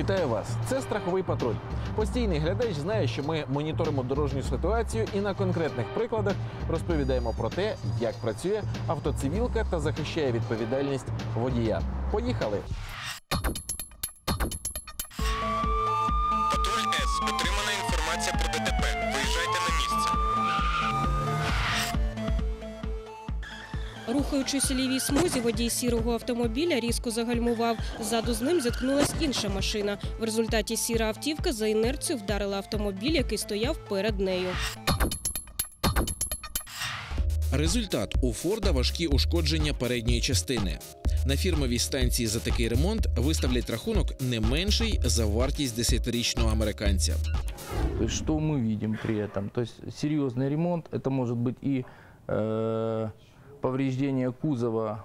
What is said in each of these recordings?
Вітаю вас! Це страховий патруль. Постійний глядач знає, що ми моніторимо дорожню ситуацію і на конкретних прикладах розповідаємо про те, як працює автоцивілка та захищає відповідальність водія. Поїхали! Рухаючись у лівій смузі, водій сірого автомобіля різко загальмував. Ззаду з ним зіткнулась інша машина. В результаті сіра автівка за інерцію вдарила автомобіль, який стояв перед нею. Результат у Форда важкі ушкодження передньої частини. На фірмовій станції за такий ремонт виставлять рахунок не менший за вартість десятирічного американця. То есть что мы видим при этом? То есть серьезный ремонт, это может быть и э, повреждение кузова,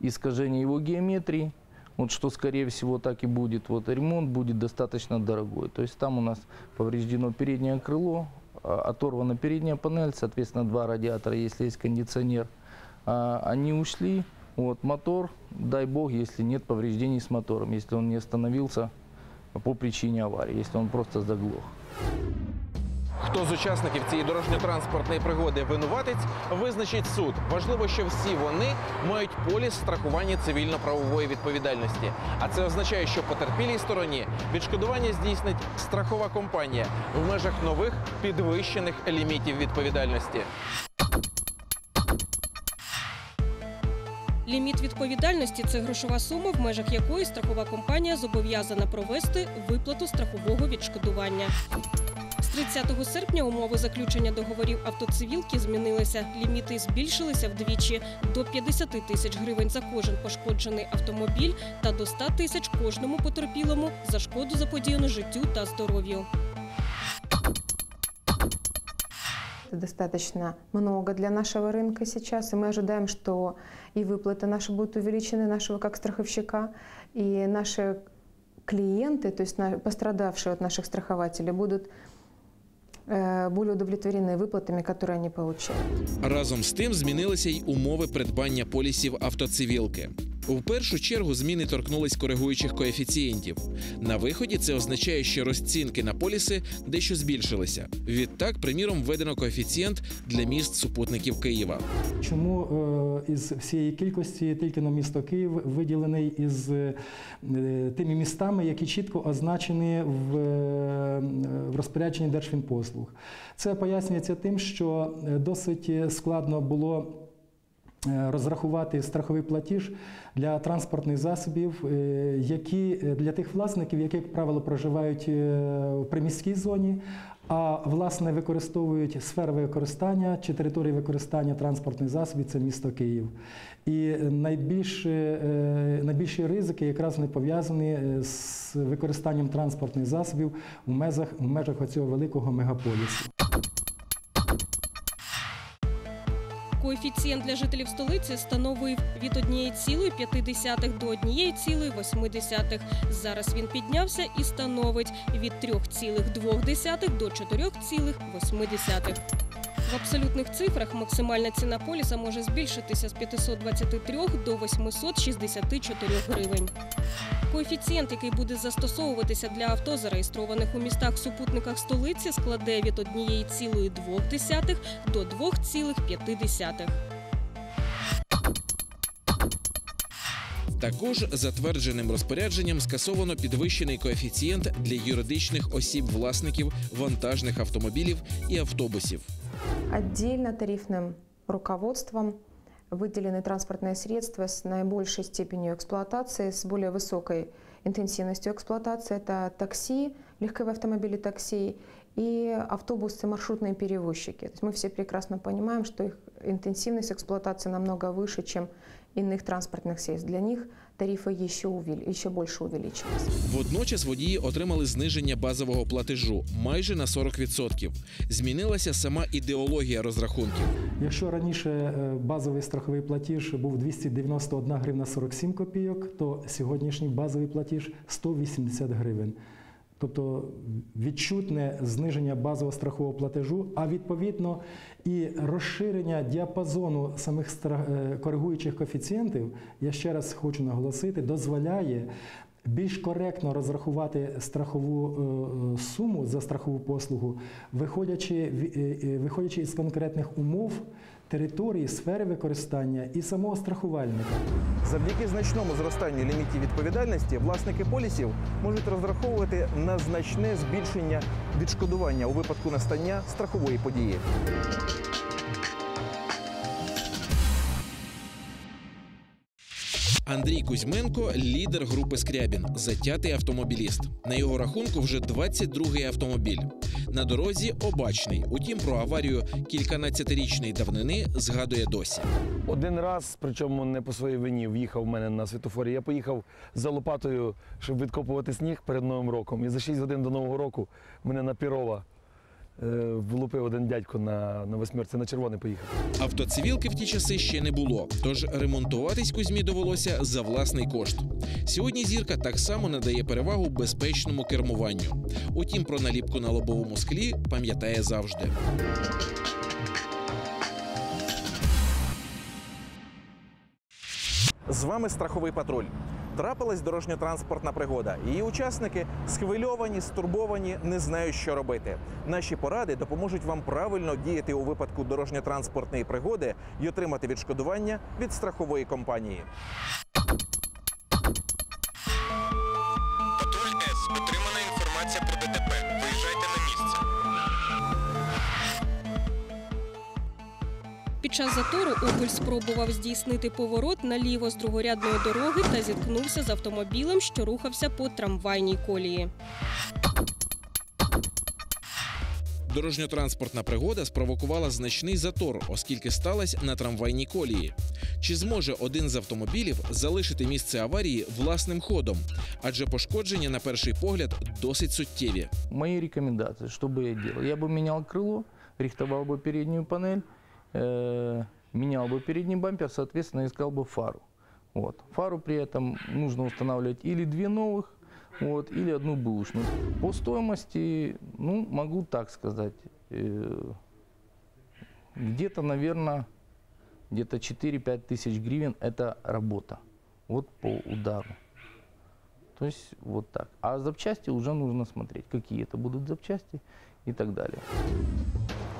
искажение его геометрии, вот что скорее всего так и будет. Вот ремонт будет достаточно дорогой. То есть там у нас повреждено переднее крыло, а, оторвана передняя панель, соответственно два радиатора, если есть кондиционер, А, они ушли. Вот мотор, дай бог, если нет повреждений с мотором, если он не остановился по причине аварии, если он просто заглох. Хто з учасників цієї дорожньо-транспортної пригоди винуватець, визначить суд. Важливо, що всі вони мають поліс страхування цивільно-правової відповідальності. А це означає, що потерпілій стороні відшкодування здійснить страхова компанія в межах нових підвищених лімітів відповідальності. Ліміт відповідальності це грошова сума, в межах якої страхова компанія зобов'язана провести виплату страхового відшкодування. З 30 серпня умови заключення договорів автоцивілки змінилися. Ліміти збільшилися вдвічі до 50 тисяч гривень за кожен пошкоджений автомобіль та до 100 тисяч кожному потерпілому за шкоду заподіяну життю та здоров'ю. Это достаточно много для нашего рынка сейчас, и мы ожидаем, что и выплаты наши будут увеличены, нашего как страховщика, и наши клиенты, то есть на- пострадавшие от наших страхователей, будут э, более удовлетворены выплатами, которые они получают. Разом з тим змінилися й умови придбання полісів автоцивілки. У першу чергу зміни торкнулись коригуючих коефіцієнтів. На виході це означає, що розцінки на поліси дещо збільшилися. Відтак, приміром, введено коефіцієнт для міст супутників Києва. Чому е, із всієї кількості тільки на місто Київ виділений із е, тими містами, які чітко означені в, е, в розпорядженні Держфінпослуг? Це пояснюється тим, що досить складно було. Е, Розрахувати страховий платіж для транспортних засобів, е, які е, для тих власників, які, як правило, проживають в приміській зоні, а власне використовують сфери використання чи території використання транспортних засобів це місто Київ. І найбільше, е, найбільші ризики якраз не пов'язані з використанням транспортних засобів в межах, в межах оцього великого мегаполісу. Коефіцієнт для жителів столиці становив від 1,5 до 1,8. Зараз він піднявся і становить від 3,2 до 4,8. В абсолютних цифрах максимальна ціна поліса може збільшитися з 523 до 864 гривень. Коефіцієнт, який буде застосовуватися для авто, зареєстрованих у містах-супутниках столиці, складе від 1,2 до 2,5. Також затвердженим розпорядженням скасовано підвищений коефіцієнт для юридичних осіб-власників вантажних автомобілів і автобусів. Отдельно тарифным руководством выделены транспортные средства с наибольшей степенью эксплуатации, с более высокой интенсивностью эксплуатации. Это такси, легковые автомобили такси и автобусы, маршрутные перевозчики. То есть мы все прекрасно понимаем, что их интенсивность эксплуатации намного выше, чем иных транспортных средств. Для них тарифы еще, увели- еще больше увеличились. Водночас водії отримали зниження базового платежу майже на 40%. Змінилася сама ідеологія розрахунків. Якщо раніше е, базовий страховий платіж був 291 гривна 47 копійок, то сьогоднішній базовий платіж 180 гривень. Тобто відчутне зниження базового страхового платежу, а відповідно і розширення діапазону самих е, коригуючих коефіцієнтів, я ще раз хочу наголосити, дозволяє більш коректно розрахувати страхову е, е, суму за страхову послугу, виходячи, виходячи із конкретних умов, території, сфери використання і самого страхувальника. Завдяки значному зростанню лімітів відповідальності власники полісів можуть розраховувати на значне збільшення відшкодування у випадку настання страхової події. Андрій Кузьменко лідер групи Скрябін, затятий автомобіліст. На його рахунку вже 22-й автомобіль. На дорозі обачний. Утім, про аварію кільканадцятирічної давнини згадує досі. Один раз, причому не по своїй вині, в'їхав в мене на світофорі. Я поїхав за лопатою, щоб відкопувати сніг перед Новим роком. І за 6 годин до Нового року мене на Пірова е, влупив один дядько на, на восьмерці, на червоний поїхав. Автоцивілки в ті часи ще не було, тож ремонтуватись Кузьмі довелося за власний кошт. Сьогодні зірка так само надає перевагу безпечному кермуванню. Утім, про наліпку на лобовому склі пам'ятає завжди. З вами страховий патруль. Трапилась дорожньо-транспортна пригода. Її учасники схвильовані, стурбовані, не знають, що робити. Наші поради допоможуть вам правильно діяти у випадку дорожньо-транспортної пригоди і отримати відшкодування від страхової компанії. час затору Опель спробував здійснити поворот наліво з другорядної дороги та зіткнувся з автомобілем, що рухався по трамвайній колії. Дорожньо-транспортна пригода спровокувала значний затор, оскільки сталася на трамвайній колії. Чи зможе один з автомобілів залишити місце аварії власним ходом? Адже пошкодження на перший погляд досить суттєві. Мои рекомендации, что бы я делал? Я бы менял крыло, рихтовал бы переднюю панель, Э, менял бы передний бампер, соответственно, искал бы фару. Вот. Фару при этом нужно устанавливать или две новых, вот, или одну бэушную. По стоимости, ну, могу так сказать, э, где-то, наверное, где-то 4-5 тысяч гривен – это работа. Вот по удару. То есть вот так. А запчасти уже нужно смотреть, какие это будут запчасти и так далее.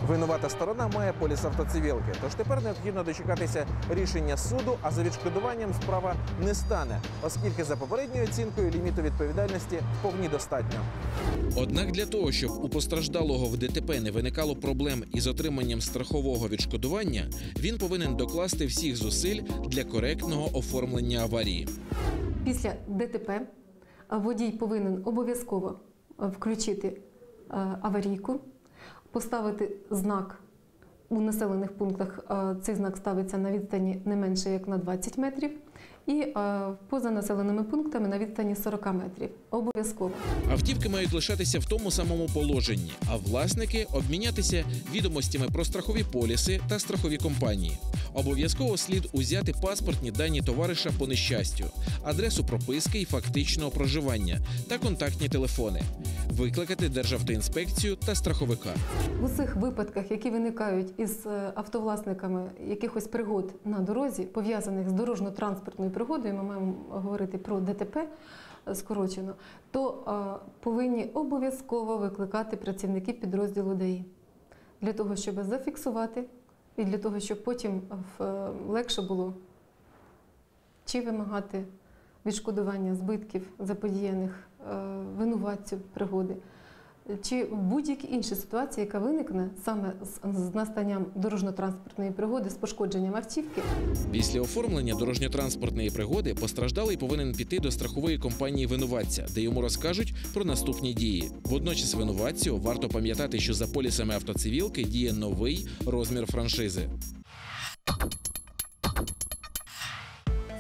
Винувата сторона має поліс автоцивілки, тож тепер необхідно дочекатися рішення суду, а за відшкодуванням справа не стане, оскільки за попередньою оцінкою ліміту відповідальності повні достатньо. Однак для того, щоб у постраждалого в ДТП не виникало проблем із отриманням страхового відшкодування, він повинен докласти всіх зусиль для коректного оформлення аварії. Після ДТП водій повинен обов'язково е, включити е, аварійку, поставити знак у населених пунктах. е, Цей знак ставиться на відстані не менше як на 20 метрів, і е, поза населеними пунктами на відстані 40 метрів. Обов'язково. Автівки мають лишатися в тому самому положенні, а власники обмінятися відомостями про страхові поліси та страхові компанії. Обов'язково слід узяти паспортні дані товариша по нещастю, адресу прописки і фактичного проживання та контактні телефони, викликати Державтоінспекцію та страховика. В усіх випадках, які виникають із е, автовласниками якихось пригод на дорозі, пов'язаних з дорожньо-транспортною пригодою, ми маємо говорити про ДТП е, скорочено, то е, повинні обов'язково викликати працівників підрозділу ДАІ для того, щоб зафіксувати і для того, щоб потім в- е, легше було чи вимагати відшкодування збитків заподіяних винуватцю пригоди, чи в будь-якій іншій ситуації, яка виникне саме з настанням дорожньо-транспортної пригоди з пошкодженням автівки, Після оформлення дорожньо-транспортної пригоди постраждалий повинен піти до страхової компанії винуватця, де йому розкажуть про наступні дії. Водночас винуватцю варто пам'ятати, що за полісами автоцивілки діє новий розмір франшизи.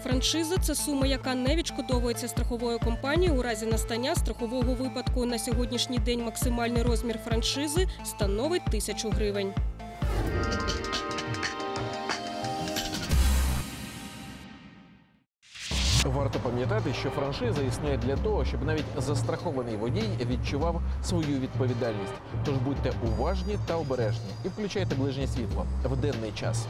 Франшиза це сума, яка не відшкодовується страховою компанією у разі настання страхового випадку. На сьогоднішній день максимальний розмір франшизи становить тисячу гривень. Варто пам'ятати, що франшиза існує для того, щоб навіть застрахований водій відчував свою відповідальність. Тож будьте уважні та обережні і включайте ближнє світло в денний час.